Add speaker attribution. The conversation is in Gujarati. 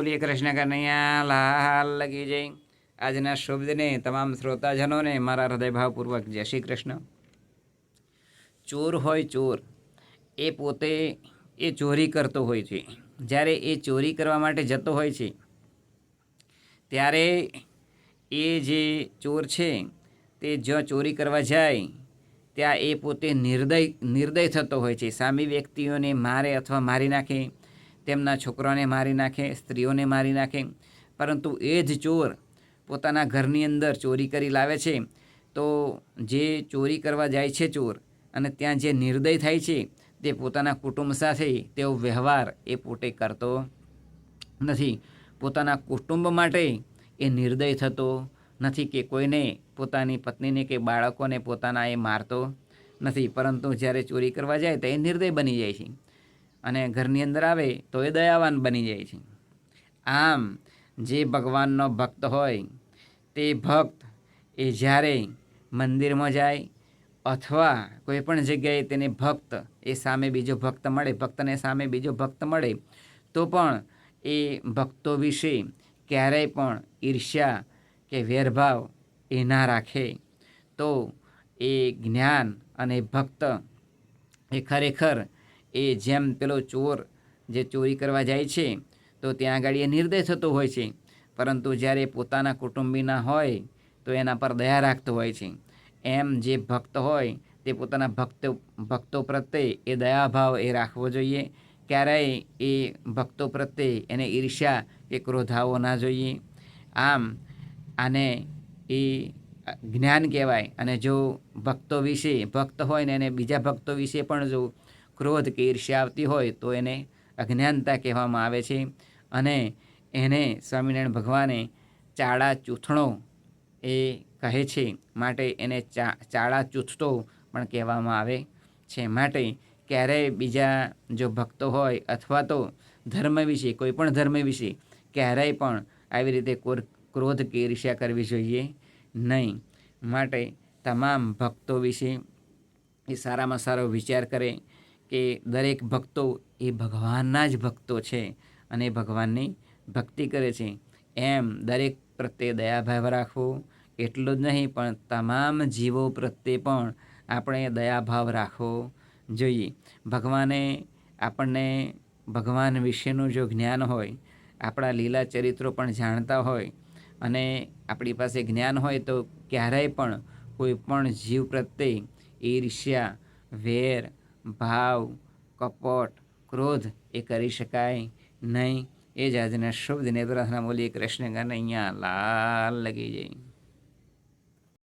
Speaker 1: બોલીએ કૃષ્ણ કનૈયા, લાલ લગી જઈ આજના શુભ દિને તમામ શ્રોતાજનોને મારા હૃદયભાવપૂર્વક જય શ્રી કૃષ્ણ. ચોર હોય ચોર, એ પોતે એ ચોરી કરતો હોય છે. જ્યારે એ ચોરી કરવા માટે જતો હોય છે, ત્યારે એ જે ચોર છે, તે જ્યાં ચોરી કરવા જાય, ત્યાં એ પોતે નિર્દય નિર્દય થતો હોય છે. સામી વ્યક્તિઓને મારે અથવા મારી નાખે તેમના છોકરાઓને મારી નાખે, સ્ત્રીઓને મારી નાખે. પરંતુ એ જ ચોર પોતાના ઘરની અંદર ચોરી કરી લાવે છે. તો જે ચોરી કરવા જાય છે ચોર અને ત્યાં જે નિર્દય થાય છે, તે પોતાના કુટુંબ સાથે તેવો વ્યવહાર એ પોતે કરતો નથી. પોતાના કુટુંબ માટે એ નિર્દય થતો નથી કે કોઈને પોતાની પત્નીને કે બાળકોને પોતાના એ મારતો નથી. પરંતુ જ્યારે ચોરી કરવા જાય તો એ નિર્દય બની જાય છે. અને ઘરની અંદર આવે તો એ દયાવાન બની જાય છે. આમ જે ભગવાનનો ભક્ત હોય, તે ભક્ત એ જ્યારે મંદિરમાં જાય અથવા કોઈ પણ જગ્યાએ તેને ભક્ત એ સામે બીજો ભક્ત મળે, ભક્તને સામે બીજો ભક્ત મળે, તો પણ એ ભક્તો વિશે ક્યારેય પણ ઈર્ષ્યા કે વેરભાવ એ ના રાખે. તો એ જ્ઞાન અને ભક્ત એ ખરેખર એ જેમ પેલો ચોર જે ચોરી કરવા જાય છે, તો ત્યાં આગળ એ નિર્દય થતો હોય છે. પરંતુ જ્યારે પોતાના કુટુંબીના હોય, તો એના પર દયા રાખતો હોય છે. એમ જે ભક્ત હોય, તે પોતાના ભક્તો ભક્તો પ્રત્યે એ દયાભાવ એ રાખવો જોઈએ. ક્યારેય એ ભક્તો પ્રત્યે એને ઈર્ષ્યા કે ક્રોધાવો ના જોઈએ. આમ, આને એ જ્ઞાન કહેવાય. અને જો ભક્તો વિશે, ભક્ત હોય ને એને બીજા ભક્તો વિશે પણ જો ક્રોધ કે ઈર્ષ્યા આવતી હોય તો એને અજ્ઞાનતા કહેવામાં આવે છે અને એને સ્વામિનારાયણ ભગવાને ચાળા ચૂથણો એ કહે છે માટે એને ચા, ચાળા ચૂથતો પણ કહેવામાં આવે છે માટે ક્યારેય બીજા જો ભક્તો હોય અથવા તો ધર્મ વિશે, કોઈ પણ ધર્મ વિશે ક્યારેય પણ આવી રીતે કોર, ક્રોધ કે ઈર્ષ્યા કરવી જોઈએ નહીં. માટે તમામ ભક્તો વિશે એ સારામાં સારો વિચાર કરે કે દરેક ભક્તો એ ભગવાનના જ ભક્તો છે અને ભગવાનની ભક્તિ કરે છે. એમ દરેક પ્રત્યે દયાભાવ રાખવો એટલું જ નહીં, પણ તમામ જીવો પ્રત્યે પણ આપણે દયાભાવ રાખવો જોઈએ. ભગવાને, આપણને ભગવાન વિશેનું જો જ્ઞાન હોય, આપણા લીલા ચરિત્રો પણ જાણતા હોય અને આપણી પાસે જ્ઞાન હોય તો ક્યારેય પણ કોઈ પણ જીવ પ્રત્યે ઈર્ષ્યા, વેર ભાવ, કપટ, ક્રોધ એ કરી શકાય નહીં. એ જ આજના શુભ દિને બોલીએ કૃષ્ણ ગાને અહીંયા લાલ લગી જાય